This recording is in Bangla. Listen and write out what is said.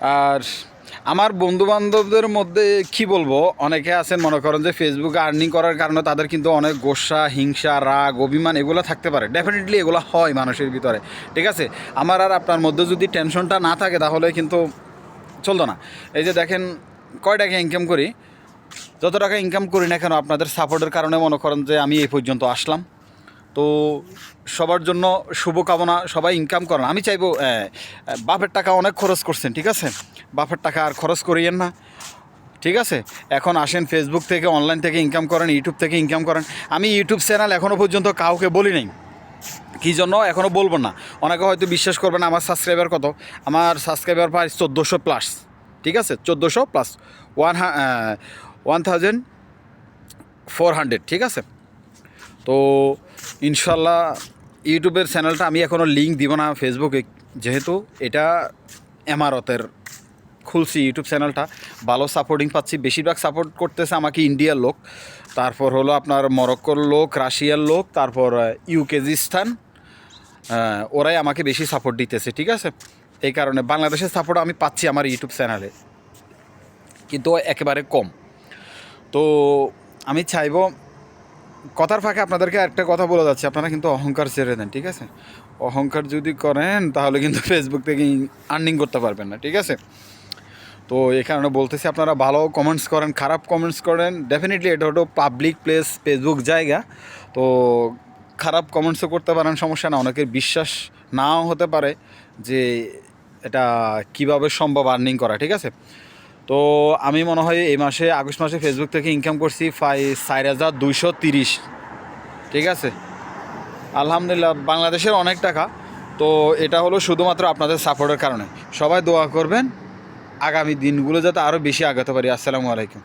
আর আমার বন্ধু বান্ধবদের মধ্যে কি বলব? অনেকে আছেন, মনে করেন যে ফেসবুকে আর্নিং করার কারণে তাদের কিন্তু অনেক গোসা, হিংসা, রাগ, অভিমান এগুলো থাকতে পারে। ডেফিনেটলি এগুলো হয় মানুষের ভিতরে, ঠিক আছে? আমার আর আপনার মধ্যে যদি টেনশনটা না থাকে তাহলে কিন্তু চলতো না। এই যে দেখেন, কয় টাকা ইনকাম করি? যত টাকা ইনকাম করি না কেন আপনাদের সাপোর্টের কারণে মনে করেন যে আমি এই পর্যন্ত আসলাম। তো সবার জন্য শুভকামনা, সবাই ইনকাম করেন। আমি চাইব বাপের টাকা অনেক খরচ করছেন, ঠিক আছে? বাপের টাকা আর খরচ করিয়েন না, ঠিক আছে? এখন আসেন ফেসবুক থেকে অনলাইন থেকে ইনকাম করেন ইউটিউব থেকে ইনকাম করেন। আমি ইউটিউব চ্যানেল এখনও পর্যন্ত কাউকে বলি নাই। কী জন্য? এখনও বলব না। অনেকে হয়তো বিশ্বাস করবে না আমার সাবস্ক্রাইবার কত? আমার সাবস্ক্রাইবার প্রায় চোদ্দোশো প্লাস ঠিক আছে? চোদ্দোশো plus one one thousand four hundred ঠিক আছে? তো ইনশাল্লাহ ইউটিউবের চ্যানেলটা আমি এখনও লিঙ্ক দিব না ফেসবুকে যেহেতু এটা এমারতের খুলছি ইউটিউব চ্যানেলটা। ভালো সাপোর্টিং পাচ্ছি। বেশিরভাগ সাপোর্ট করতেছে আমাকে ইন্ডিয়ার লোক। তারপর হলো আপনার মরক্কোর লোক, রাশিয়ার লোক, তারপর ইউকেজিস্তান ওরাই আমাকে বেশি সাপোর্ট দিতেছে, ঠিক আছে? এই কারণে বাংলাদেশের সাপোর্ট আমি পাচ্ছি আমার ইউটিউব চ্যানেলে। কিন্তু একেবারে কম। তো আমি চাইব কথার ফাঁকে আপনাদেরকে একটা কথা বলে যাচ্ছে। আপনারা কিন্তু অহংকার ছেড়ে দেন, ঠিক আছে? অহংকার যদি করেন, তাহলে কিন্তু ফেসবুক থেকে আর্নিং করতে পারবেন না, ঠিক আছে? তো এই কারণে বলতেছি, আপনারা ভালো কমেন্টস করেন, খারাপ কমেন্টস করেন। ডেফিনেটলি এটা হলো পাবলিক প্লেস ফেসবুক জায়গা। তো খারাপ কমেন্টসও করতে পারেন, সমস্যা না। অনেকের বিশ্বাস নাও হতে পারে যে এটা কীভাবে সম্ভব আর্নিং করা, ঠিক আছে? তো আমি মনে হয় এই মাসে, আগস্ট মাসে ফেসবুক থেকে ইনকাম করছি চার হাজার দুইশো তিরিশ। ঠিক আছে? আলহামদুলিল্লাহ, বাংলাদেশের অনেক টাকা। তো এটা হলো শুধুমাত্র আপনাদের সাপোর্টের কারণে। সবাই দোয়া করবেন, আগামী দিনগুলো যাতে আরও বেশি আগাতে পারি। আসসালামু আলাইকুম।